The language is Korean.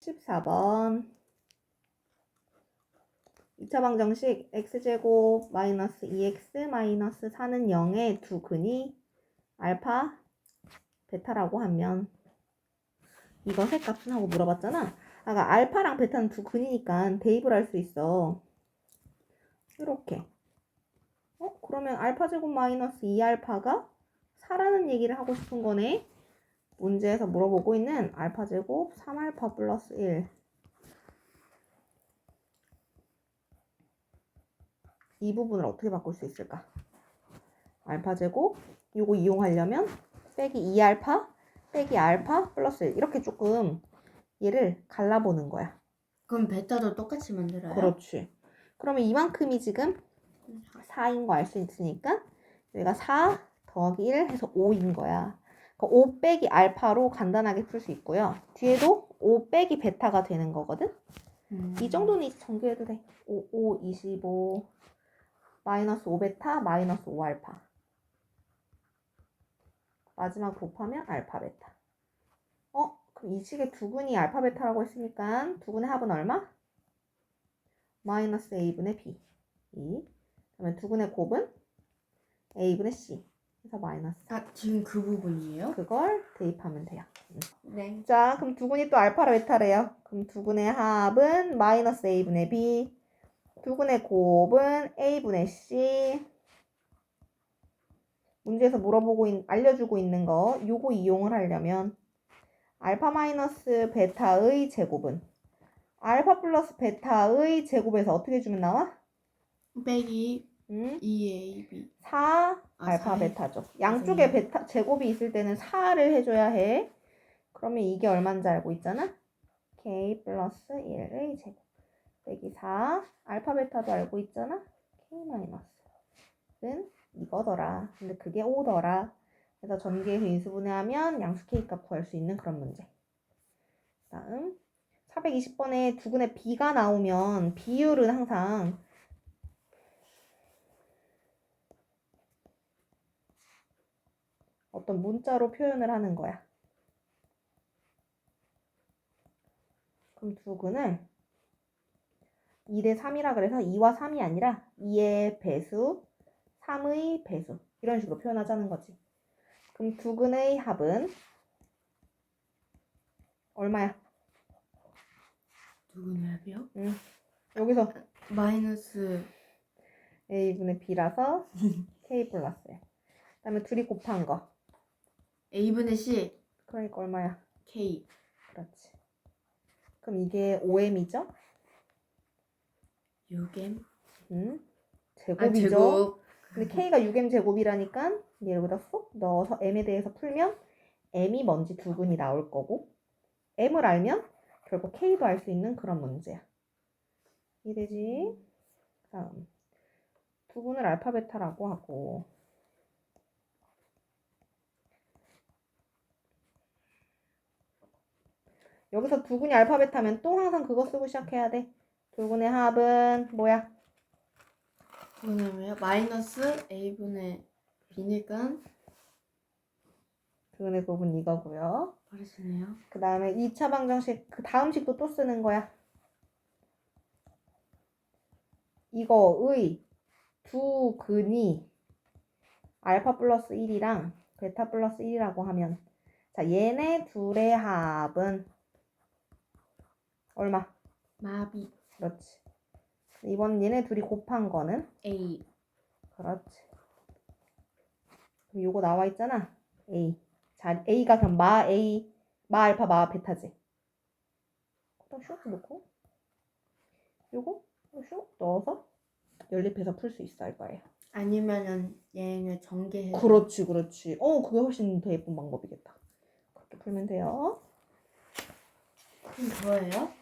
14번 2차 방정식 x제곱 마이너스 2x 마이너스 4는 0의 두 근이 알파 베타라고 하면 이것의 값은 하고 물어봤잖아. 아까 알파랑 베타는 두 근이니까 대입을 할 수 있어. 이렇게. 어? 그러면 알파 제곱 마이너스 2알파가 4라는 얘기를 하고 싶은 거네. 문제에서 물어보고 있는 알파 제곱 3알파 플러스 1. 이 부분을 어떻게 바꿀 수 있을까? 알파 제곱 이거 이용하려면 빼기 2알파 빼기 알파 플러스 1 이렇게 조금 얘를 갈라보는 거야. 그럼 베타도 똑같이 만들어요? 그렇지. 그러면 이만큼이 지금 4인 거 알 수 있으니까 여기가 4 더하기 1 해서 5인 거야. 그러니까 5 빼기 알파로 간단하게 풀 수 있고요. 뒤에도 5 빼기 베타가 되는 거거든. 음. 이 정도는 이제 정리해도 돼. 5, 5, 25 마이너스 5 베타 마이너스 5 알파 마지막 곱하면 알파 베타. 어? 그럼 이 식의 두근이 알파 베타라고 했으니까 두근의 합은 얼마? 마이너스 a분의 b. 2. 그러면 두근의 곱은 a분의 c. 그래서 마이너스 4. 아 지금 그 부분이에요? 그걸 대입하면 돼요. 네. 자, 그럼 두근이 또 알파로 베타래요. 그럼 두근의 합은 마이너스 a분의 b. 두근의 곱은 a분의 c. 문제에서 물어보고 있, 알려주고 있는 거 요거 이용을 하려면 알파 마이너스 베타의 제곱은 알파 플러스 베타의 제곱에서 어떻게 주면 나와? 빼기 음? 2ab 4 아, 알파 사에. 베타죠. 양쪽에 음. 베타 제곱이 있을 때는 4를 해줘야 해. 그러면 이게 얼마인지 알고 있잖아? k 플러스 1의 제곱 빼기 4 알파 베타도 알고 있잖아? k 마이너스는 이거더라. 근데 그게 5더라. 그래서 전개해서 인수분해하면 양수 k 값 구할 수 있는 그런 문제. 다음 420번에 두근의 b가 나오면 비율은 항상 어떤 문자로 표현을 하는 거야. 그럼 두근을 2대 3이라 그래서 2와 3이 아니라 2의 배수, 3의 배수 이런 식으로 표현하자는 거지. 그럼 두근의 합은 얼마야? 누구의 합이요? 여기서 마이너스 a분의 b라서 k 플러스야. 그 다음에 둘이 곱한 거. A분의 c 그러니까 얼마야? k 그렇지. 그럼 이게 5m이죠? 6m 음, 아 제곱이죠. 제곱 근데 k가 6m 제곱이라니까 얘 여기다 쏙 넣어서 m에 대해서 풀면 m이 뭔지 두근이 나올 거고 m을 알면 결국 k도 알 수 있는 그런 문제야. 이해되지? 다음 두근을 알파 베타라고 하고 여기서 두근이 알파 베타면 또 항상 그거 쓰고 시작해야 돼. 두근의 합은 뭐야? 뭐냐면요 마이너스 a분의 b니까 두근의 곱은 이거고요. 빠르시네요 그 다음에 2차 방정식, 그 다음 식도 또 쓰는 거야. 이거의 두 근이 알파 플러스 1이랑 베타 플러스 1이라고 하면 자 얘네 둘의 합은 얼마? 마비 그렇지. 이번 얘네 둘이 곱한 거는 a 그렇지. 그럼 요거 나와 있잖아. A. 자, A가 그럼 마 A, 마 알파, 마 베타지. 그다음 슉 넣고 요거 슉 넣어서 연립해서 풀 수 있어 할 거예요. 아니면은 얘는 전개해서 그렇지, 그렇지. 어, 그게 훨씬 더 예쁜 방법이겠다. 그렇게 풀면 돼요. 그럼 저예요?